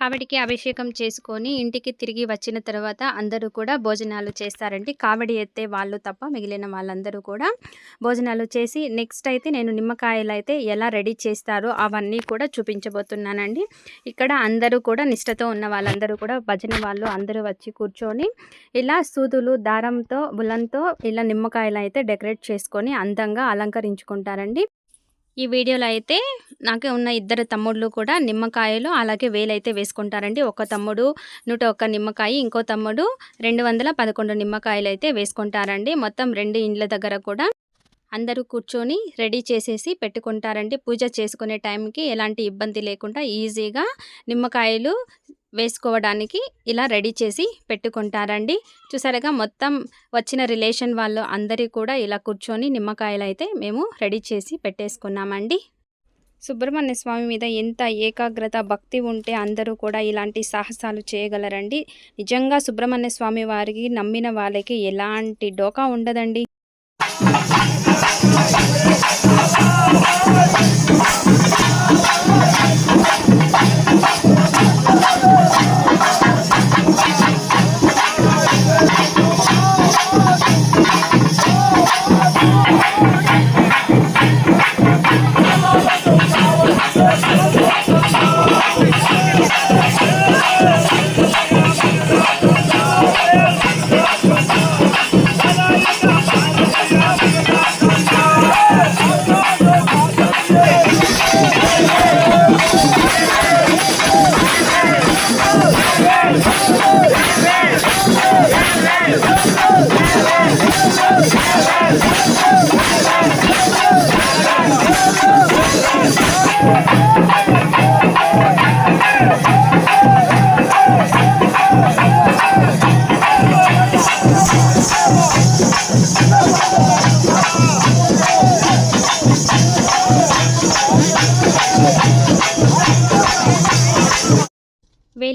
కావడికి అభిషేకం చేసుకొని ఇంటికి తిరిగి వచ్చిన తర్వాత అందరూ కూడా భోజనాలు చేస్తారండి. కావడి ఎత్తే వాళ్ళు తప్ప మిగిలిన వాళ్ళందరూ కూడా భోజనాలు చేసి నెక్స్ట్ అయితే నేను నిమ్మకాయలు అయితే ఎలా రెడీ చేస్తారో అవన్నీ కూడా చూపించబోతున్నానండి. ఇక్కడ అందరూ కూడా నిష్టతో ఉన్న వాళ్ళందరూ కూడా భజన వాళ్ళు అందరూ వచ్చి కూర్చొని ఇలా సూదులు దారంతో బులంతో ఇలా నిమ్మకాయలు అయితే డెకరేట్ చేసుకొని అందంగా అలంకరించుకుంటారండి. ఈ వీడియోలో అయితే నాకు ఉన్న ఇద్దరు తమ్ముళ్ళు కూడా నిమ్మకాయలు అలాగే వేలైతే వేసుకుంటారండి. ఒక తమ్ముడు నూట ఒక్క నిమ్మకాయ ఇంకో తమ్ముడు రెండు వందల పదకొండు నిమ్మకాయలు అయితే వేసుకుంటారండి. మొత్తం రెండు ఇండ్ల దగ్గర కూడా అందరూ కూర్చొని రెడీ చేసేసి పెట్టుకుంటారండి. పూజ చేసుకునే టైంకి ఎలాంటి ఇబ్బంది లేకుండా ఈజీగా నిమ్మకాయలు వేసుకోవడానికి ఇలా రెడీ చేసి పెట్టుకుంటారండి. చూసారుగా మొత్తం వచ్చిన రిలేషన్ వాళ్ళు అందరి కూడా ఇలా కూర్చొని నిమ్మకాయలు అయితే మేము రెడీ చేసి పెట్టేసుకున్నామండి. సుబ్రహ్మణ్య స్వామి మీద ఎంత ఏకాగ్రత భక్తి ఉంటే అందరూ కూడా ఇలాంటి సాహసాలు చేయగలరండి. నిజంగా సుబ్రహ్మణ్య స్వామి వారికి నమ్మిన వాళ్ళకి ఎలాంటి డోకా ఉండదండి.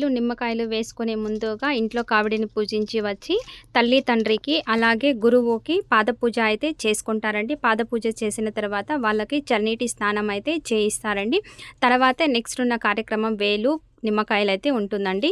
వేలు నిమ్మకాయలు వేసుకునే ముందుగా ఇంట్లో కావిడిని పూజించి వచ్చి తల్లి తండ్రికి అలాగే గురువుకి పాద పూజ అయితే చేసుకుంటారండి. పాద పూజ చేసిన తర్వాత వాళ్ళకి చన్నీటి స్నానం అయితే చేయిస్తారండి. తర్వాత నెక్స్ట్ ఉన్న కార్యక్రమం వేలు నిమ్మకాయలు అయితే ఉంటుందండి.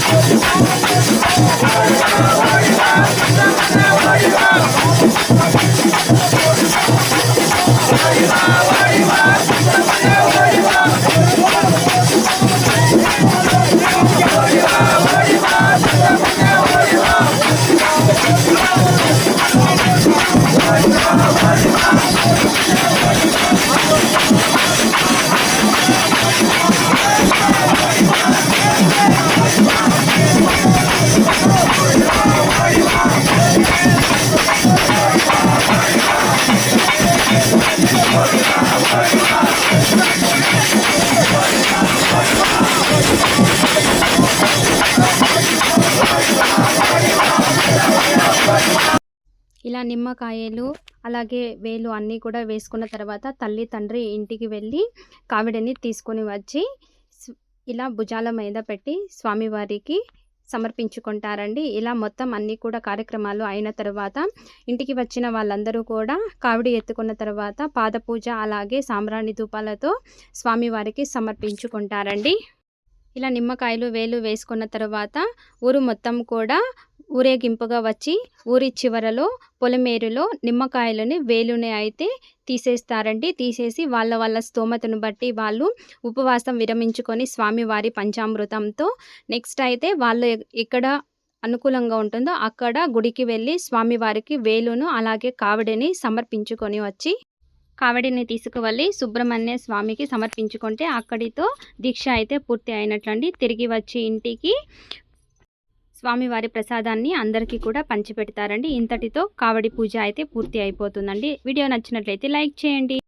Thank you. ఇలా నిమ్మకాయలు అలాగే వేలు అన్నీ కూడా వేసుకున్న తర్వాత తల్లి తండ్రి ఇంటికి వెళ్ళి కావిడిని తీసుకొని వచ్చి ఇలా భుజాల మీద పెట్టి స్వామివారికి సమర్పించుకుంటారండి. ఇలా మొత్తం అన్నీ కూడా కార్యక్రమాలు అయిన తర్వాత ఇంటికి వచ్చిన వాళ్ళందరూ కూడా కావిడి ఎత్తుకున్న తర్వాత పాదపూజ అలాగే సాంబ్రాణి ధూపాలతో స్వామివారికి సమర్పించుకుంటారండి. ఇలా నిమ్మకాయలు వేలు వేసుకున్న తర్వాత ఊరు మొత్తం కూడా ఊరేగింపుగా వచ్చి ఊరి చివరలో పొలమేరులో నిమ్మకాయలని వేలుని అయితే తీసేస్తారండి. తీసేసి వాళ్ళ వాళ్ళ స్తోమతను బట్టి వాళ్ళు ఉపవాసం విరమించుకొని స్వామివారి పంచామృతంతో నెక్స్ట్ అయితే వాళ్ళు ఎక్కడ అనుకూలంగా ఉంటుందో అక్కడ గుడికి వెళ్ళి స్వామివారికి వేలును అలాగే కావడిని సమర్పించుకొని వచ్చి కావడిని తీసుకువెళ్ళి సుబ్రహ్మణ్య స్వామికి సమర్పించుకుంటే అక్కడితో దీక్ష అయితే పూర్తి అయినట్లండి. తిరిగి వచ్చి ఇంటికి స్వామివారి ప్రసాదాన్ని అందరికీ కూడా పంచిపెడతారండి. ఇంతటితో కావడి పూజ అయితే పూర్తి అయిపోతుందండి. వీడియో నచ్చినట్లయితే లైక్ చేయండి.